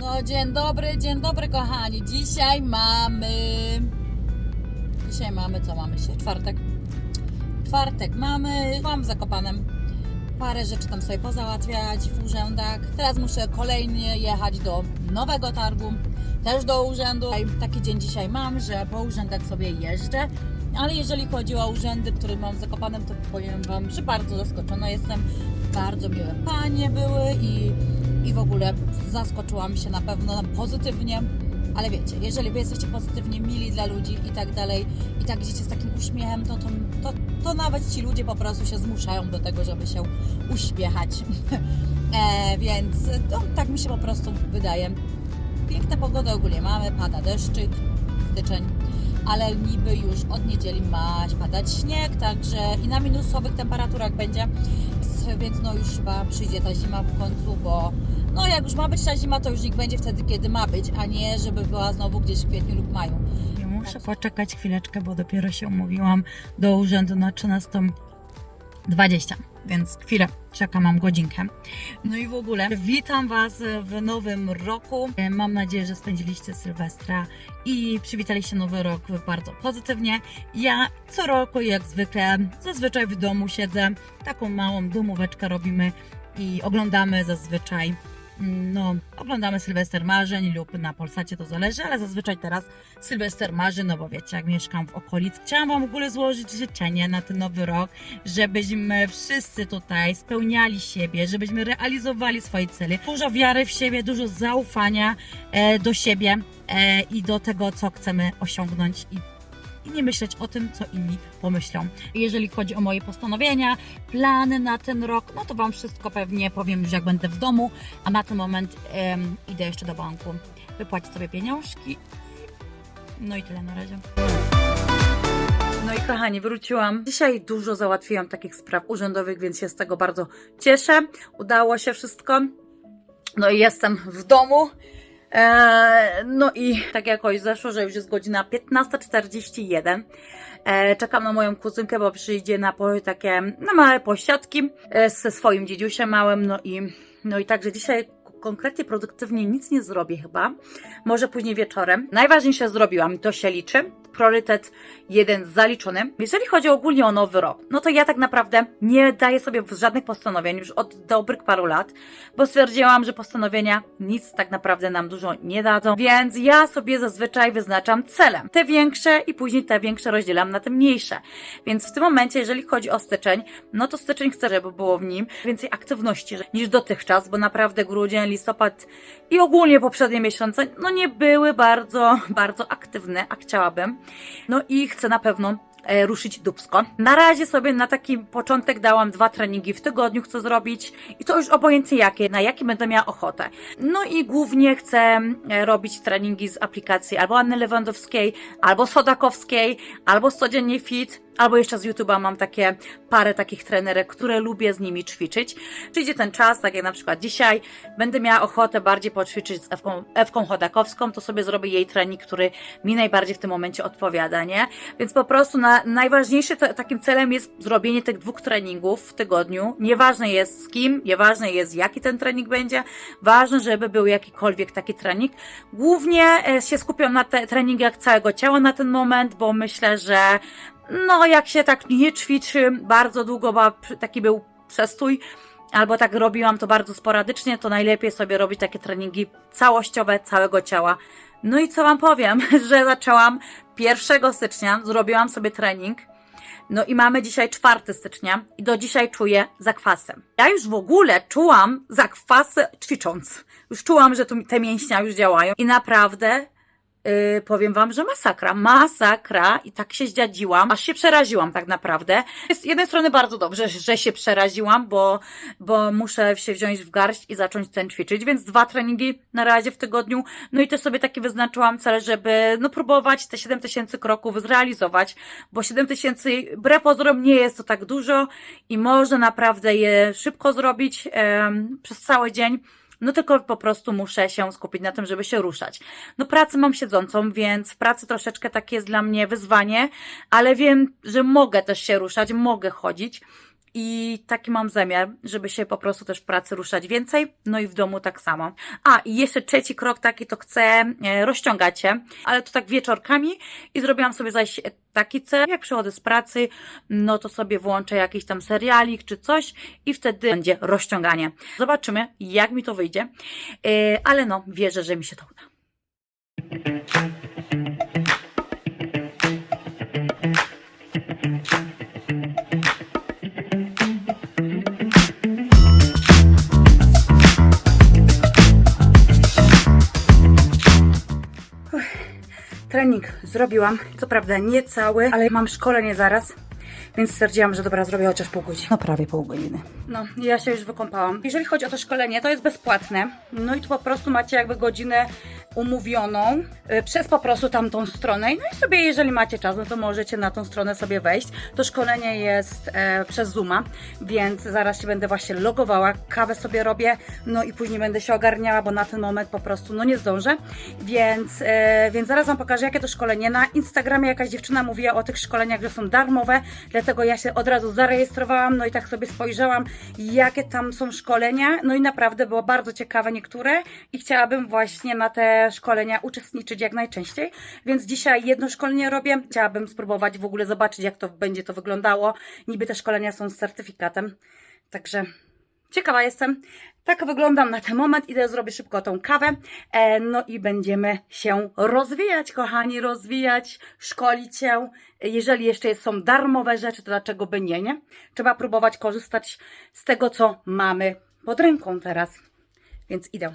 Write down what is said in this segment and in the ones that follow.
No dzień dobry, dzień dobry kochani. Dzisiaj mamy... Dzisiaj mamy, co mamy się? Czwartek. Czwartek mamy, mam Zakopanem parę rzeczy tam sobie pozałatwiać w urzędach. Teraz muszę kolejnie jechać do nowego targu, też do urzędu. Taki dzień dzisiaj mam, że po urzędach sobie jeżdżę. Ale jeżeli chodzi o urzędy, które mam w Zakopanem, to powiem Wam, że bardzo zaskoczona jestem. Bardzo miłe panie były i, i w ogóle zaskoczyłam się na pewno pozytywnie. Ale wiecie, jeżeli wy jesteście pozytywnie mili dla ludzi i tak dalej, i tak idziecie z takim uśmiechem, to, to, to, to nawet ci ludzie po prostu się zmuszają do tego, żeby się uśmiechać. e, więc no, tak mi się po prostu wydaje. Piękna pogoda ogólnie mamy, pada deszczyk, styczeń, ale niby już od niedzieli ma padać śnieg, także i na minusowych temperaturach będzie, więc no już chyba przyjdzie ta zima w końcu, bo no jak już ma być ta zima, to już niech będzie wtedy, kiedy ma być, a nie żeby była znowu gdzieś w kwietniu lub maju. Muszę poczekać chwileczkę, bo dopiero się umówiłam do urzędu na 13.20, więc chwilę czekam, mam godzinkę. No i w ogóle witam Was w nowym roku. Mam nadzieję, że spędziliście Sylwestra i przywitaliście nowy rok bardzo pozytywnie. Ja co roku, jak zwykle, zazwyczaj w domu siedzę, taką małą domóweczkę robimy i oglądamy zazwyczaj no, oglądamy Sylwester Marzeń lub na Polsacie, to zależy, ale zazwyczaj teraz Sylwester Marzeń, no bo wiecie, jak mieszkam w okolicy. Chciałam Wam w ogóle złożyć życzenie na ten nowy rok, żebyśmy wszyscy tutaj spełniali siebie, żebyśmy realizowali swoje cele. Dużo wiary w siebie, dużo zaufania e, do siebie e, i do tego, co chcemy osiągnąć i i nie myśleć o tym, co inni pomyślą. Jeżeli chodzi o moje postanowienia, plany na ten rok, no to Wam wszystko pewnie powiem już jak będę w domu, a na ten moment idę jeszcze do banku wypłacić sobie pieniążki. No i tyle na razie. No i kochani, wróciłam. Dzisiaj dużo załatwiłam takich spraw urzędowych, więc się z tego bardzo cieszę. Udało się wszystko. No i jestem w domu. Eee, no i tak jakoś zeszło, że już jest godzina 15.41. Eee, czekam na moją kuzynkę, bo przyjdzie na takie na małe posiadki e, ze swoim dziedziusiem małym. No i, no i także dzisiaj konkretnie produktywnie nic nie zrobię chyba. Może później wieczorem. Najważniejsze zrobiłam, to się liczy. Priorytet jeden zaliczony. Jeżeli chodzi ogólnie o nowy rok, no to ja tak naprawdę nie daję sobie żadnych postanowień już od dobrych paru lat, bo stwierdziłam, że postanowienia nic tak naprawdę nam dużo nie dadzą, więc ja sobie zazwyczaj wyznaczam cele. Te większe i później te większe rozdzielam na te mniejsze. Więc w tym momencie, jeżeli chodzi o styczeń, no to styczeń chcę, żeby było w nim więcej aktywności niż dotychczas, bo naprawdę grudzień, listopad i ogólnie poprzednie miesiące, no nie były bardzo, bardzo aktywne, a chciałabym. No i chcę na pewno e, ruszyć dubsko. Na razie sobie na taki początek dałam dwa treningi w tygodniu chcę zrobić i to już obojętnie jakie, na jakie będę miała ochotę. No i głównie chcę e, robić treningi z aplikacji albo Anny Lewandowskiej, albo Sodakowskiej, albo z Codziennie Fit, Albo jeszcze z YouTube'a mam takie parę takich trenerek, które lubię z nimi ćwiczyć. Przyjdzie ten czas, tak jak na przykład dzisiaj, będę miała ochotę bardziej poćwiczyć z Ewką, Ewką Chodakowską, to sobie zrobię jej trening, który mi najbardziej w tym momencie odpowiada, nie? Więc po prostu na, najważniejszy to, takim celem jest zrobienie tych dwóch treningów w tygodniu. Nieważne jest z kim, nieważne jest jaki ten trening będzie, ważne, żeby był jakikolwiek taki trening. Głównie e, się skupiam na te treningach całego ciała na ten moment, bo myślę, że no, jak się tak nie ćwiczy bardzo długo, bo taki był przestój, albo tak robiłam to bardzo sporadycznie, to najlepiej sobie robić takie treningi całościowe całego ciała. No i co Wam powiem, że zaczęłam 1 stycznia, zrobiłam sobie trening. No i mamy dzisiaj 4 stycznia i do dzisiaj czuję zakwasem. Ja już w ogóle czułam zakwasy ćwicząc. Już czułam, że tu te mięśnia już działają i naprawdę Yy, powiem wam, że masakra, masakra. I tak się zdziadziłam, aż się przeraziłam tak naprawdę. Z jednej strony bardzo dobrze, że się przeraziłam, bo, bo muszę się wziąć w garść i zacząć ten ćwiczyć, więc dwa treningi na razie w tygodniu, no i też sobie taki wyznaczyłam cel, żeby no próbować te 7000 kroków zrealizować, bo 7000 wbrew pozorom nie jest to tak dużo i można naprawdę je szybko zrobić em, przez cały dzień No tylko po prostu muszę się skupić na tym, żeby się ruszać. No pracę mam siedzącą, więc w pracy troszeczkę takie jest dla mnie wyzwanie, ale wiem, że mogę też się ruszać, mogę chodzić. I taki mam zamiar, żeby się po prostu też w pracy ruszać więcej, no i w domu tak samo. A, i jeszcze trzeci krok taki, to chcę e, rozciągać się, ale to tak wieczorkami i zrobiłam sobie zaś taki cel, jak przychodzę z pracy, no to sobie włączę jakiś tam serialik czy coś i wtedy będzie rozciąganie. Zobaczymy, jak mi to wyjdzie, e, ale no, wierzę, że mi się to uda. Trening zrobiłam, co prawda nie cały, ale mam szkolenie zaraz, więc stwierdziłam, że dobra, zrobię chociaż pół godziny. No prawie pół godziny. No, ja się już wykąpałam. Jeżeli chodzi o to szkolenie, to jest bezpłatne. No i tu po prostu macie jakby godzinę umówioną y, przez po prostu tamtą stronę. No i sobie, jeżeli macie czas, no to możecie na tą stronę sobie wejść. To szkolenie jest e, przez Zooma, więc zaraz się będę właśnie logowała, kawę sobie robię, no i później będę się ogarniała, bo na ten moment po prostu no nie zdążę. Więc, e, więc zaraz Wam pokażę, jakie to szkolenie. Na Instagramie jakaś dziewczyna mówiła o tych szkoleniach, że są darmowe, dlatego ja się od razu zarejestrowałam, no i tak sobie spojrzałam, jakie tam są szkolenia, no i naprawdę było bardzo ciekawe niektóre i chciałabym właśnie na te szkolenia uczestniczyć jak najczęściej, więc dzisiaj jedno szkolenie robię, chciałabym spróbować w ogóle zobaczyć, jak to będzie to wyglądało. Niby te szkolenia są z certyfikatem, także ciekawa jestem. Tak wyglądam na ten moment. Idę zrobię szybko tą kawę. E, no i będziemy się rozwijać, kochani, rozwijać, szkolić się. Jeżeli jeszcze są darmowe rzeczy, to dlaczego by nie, nie? Trzeba próbować korzystać z tego, co mamy pod ręką teraz. Więc idę.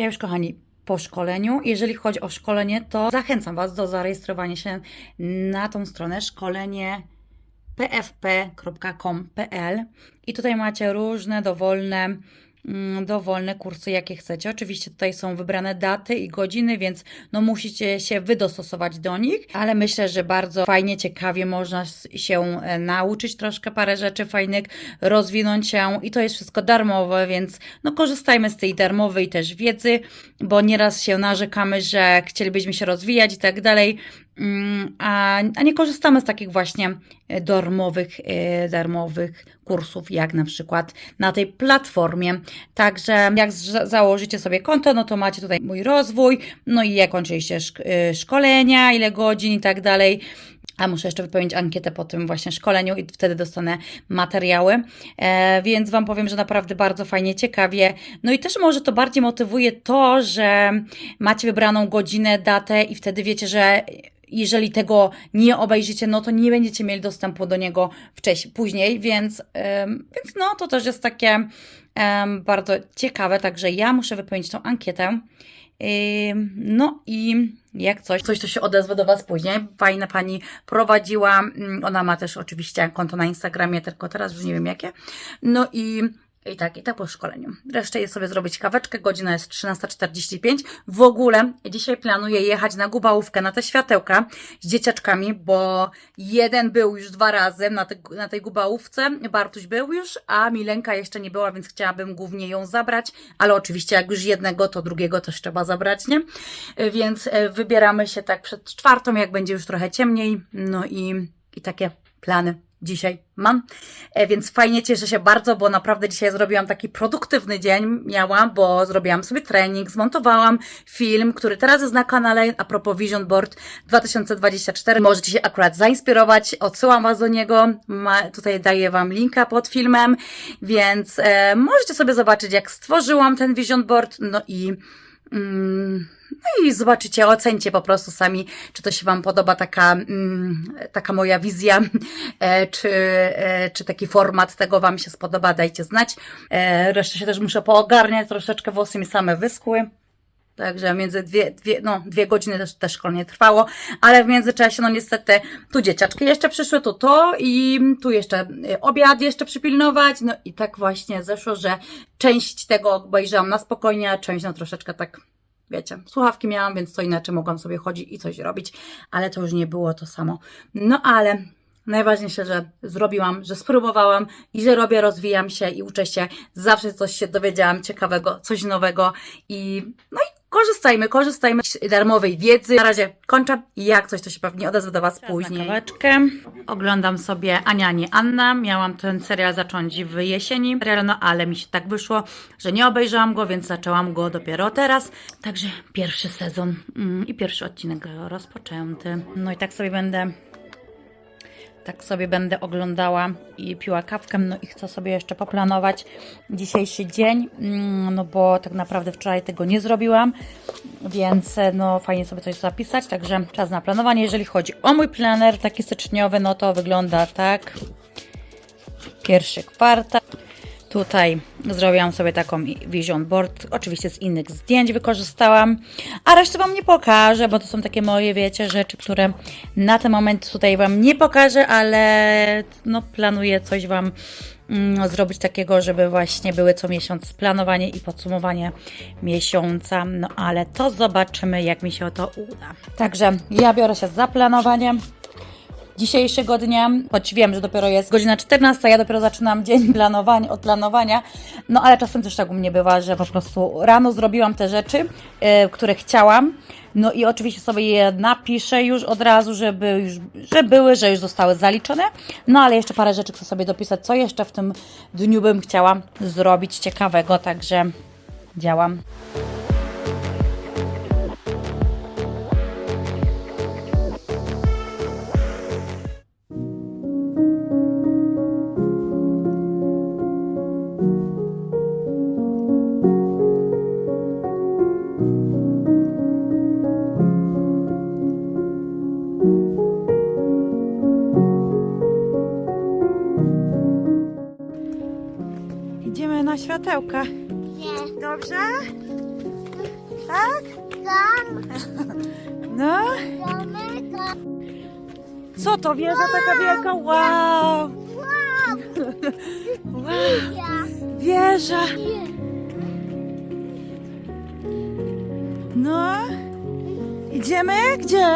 Ja już, kochani, po szkoleniu. Jeżeli chodzi o szkolenie, to zachęcam Was do zarejestrowania się na tą stronę szkolenie pfp.com.pl i tutaj macie różne dowolne dowolne kursy, jakie chcecie. Oczywiście tutaj są wybrane daty i godziny, więc no musicie się wydostosować do nich, ale myślę, że bardzo fajnie, ciekawie można się e, nauczyć troszkę parę rzeczy fajnych, rozwinąć się i to jest wszystko darmowe, więc no korzystajmy z tej darmowej też wiedzy, bo nieraz się narzekamy, że chcielibyśmy się rozwijać i tak dalej, mm, a, a nie korzystamy z takich właśnie e, darmowych, e, darmowych kursów, jak na przykład na tej platformie. Także jak założycie sobie konto, no to macie tutaj mój rozwój, no i jak kończyliście e, szkolenia, ile godzin i tak dalej. A muszę jeszcze wypełnić ankietę po tym właśnie szkoleniu i wtedy dostanę materiały. E, więc Wam powiem, że naprawdę bardzo fajnie, ciekawie. No i też może to bardziej motywuje to, że macie wybraną godzinę, datę i wtedy wiecie, że jeżeli tego nie obejrzycie, no to nie będziecie mieli dostępu do niego wcześniej, później, więc, więc no to też jest takie bardzo ciekawe, także ja muszę wypełnić tą ankietę. No i jak coś, coś to się odezwę do Was później. Fajna pani prowadziła. mm, Ona ma też oczywiście konto na Instagramie, tylko teraz już nie wiem jakie. No i. I tak, i tak po szkoleniu. Resztę jest sobie zrobić kaweczkę, godzina jest 13.45. W ogóle dzisiaj planuję jechać na Gubałówkę, na te światełka z dzieciaczkami, bo jeden był już dwa razy na, te, na tej Gubałówce, Bartuś był już, a Milenka jeszcze nie była, więc chciałabym głównie ją zabrać, ale oczywiście jak już jednego, to drugiego też trzeba zabrać, nie? Więc e, wybieramy się tak przed czwartą, jak będzie już trochę ciemniej, no i, i takie plany dzisiaj mam. E, Więc fajnie cieszę się bardzo, bo naprawdę dzisiaj zrobiłam taki produktywny dzień. Miałam, bo zrobiłam sobie trening, zmontowałam film, który teraz jest na kanale a propos Vision Board 2024. Możecie się akurat zainspirować, odsyłam Was do niego. Ma, tutaj daję Wam linka pod filmem, więc e, możecie sobie zobaczyć, jak stworzyłam ten Vision Board. No i. Mm, no i zobaczycie, ocencie po prostu sami, czy to się Wam podoba taka, mm, taka moja wizja, e, czy, e, czy taki format tego Wam się spodoba, dajcie znać. E, Resztę się też muszę poogarniać, troszeczkę włosy mi same wyschły. Także między dwie, dwie, no, dwie godziny też, też szkolenie trwało, ale w międzyczasie, no niestety, tu dzieciaczki jeszcze przyszły, tu to i tu jeszcze y, obiad jeszcze przypilnować. No i tak właśnie zeszło, że część tego obejrzałam na spokojnie, a część no troszeczkę tak, wiecie, słuchawki miałam, więc co inaczej mogłam sobie chodzić i coś robić, ale to już nie było to samo. No ale najważniejsze, że zrobiłam, że spróbowałam i że robię, rozwijam się i uczę się. Zawsze coś się dowiedziałam ciekawego, coś nowego i no i korzystajmy, korzystajmy z darmowej wiedzy. Na razie kończę jak coś, to się pewnie odezwę do Was później. Kaweczkę. Oglądam sobie Ania, nie Anna. Miałam ten serial zacząć w jesieni, serial, no ale mi się tak wyszło, że nie obejrzałam go, więc zaczęłam go dopiero teraz. Także pierwszy sezon mm, i pierwszy odcinek rozpoczęty. No i tak sobie będę tak sobie będę oglądała i piła kawkę, no i chcę sobie jeszcze poplanować dzisiejszy dzień, mm, no bo tak naprawdę wczoraj tego nie zrobiłam, więc e, no fajnie sobie coś zapisać, także czas na planowanie. Jeżeli chodzi o mój planer taki styczniowy, no to wygląda tak. Pierwszy kwartał. Tutaj zrobiłam sobie taką vision board, oczywiście z innych zdjęć wykorzystałam, a resztę Wam nie pokażę, bo to są takie moje, wiecie, rzeczy, które na ten moment tutaj Wam nie pokażę, ale no planuję coś Wam mm, zrobić takiego, żeby właśnie były co miesiąc planowanie i podsumowanie miesiąca, no ale to zobaczymy, jak mi się to uda. Także ja biorę się za planowanie dzisiejszego dnia, choć wiem, że dopiero jest godzina 14, ja dopiero zaczynam dzień planowania, od planowania, no ale czasem też tak u mnie bywa, że po prostu rano zrobiłam te rzeczy, e, które chciałam, no i oczywiście sobie je napiszę już od razu, żeby już, że były, że już zostały zaliczone, no ale jeszcze parę rzeczy chcę sobie dopisać, co jeszcze w tym dniu bym chciała zrobić ciekawego, także działam. Światełka. Nie. Dobrze? Tak? Tam, No. Co to wieża taka wielka? Wow! Wow, Wow! ja. Wieża! No. Idziemy? Gdzie?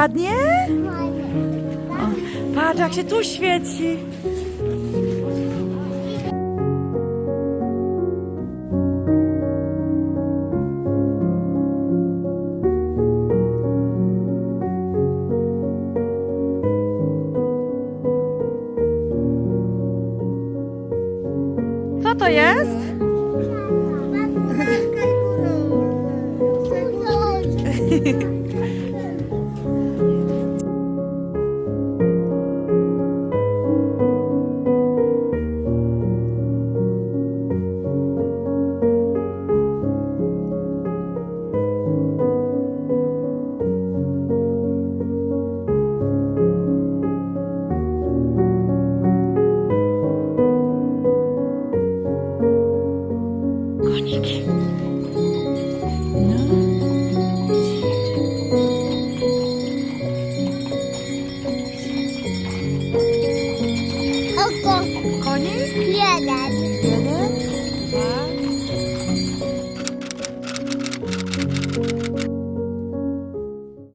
Ładnie? O, patrz jak się tu świeci. Co to jest?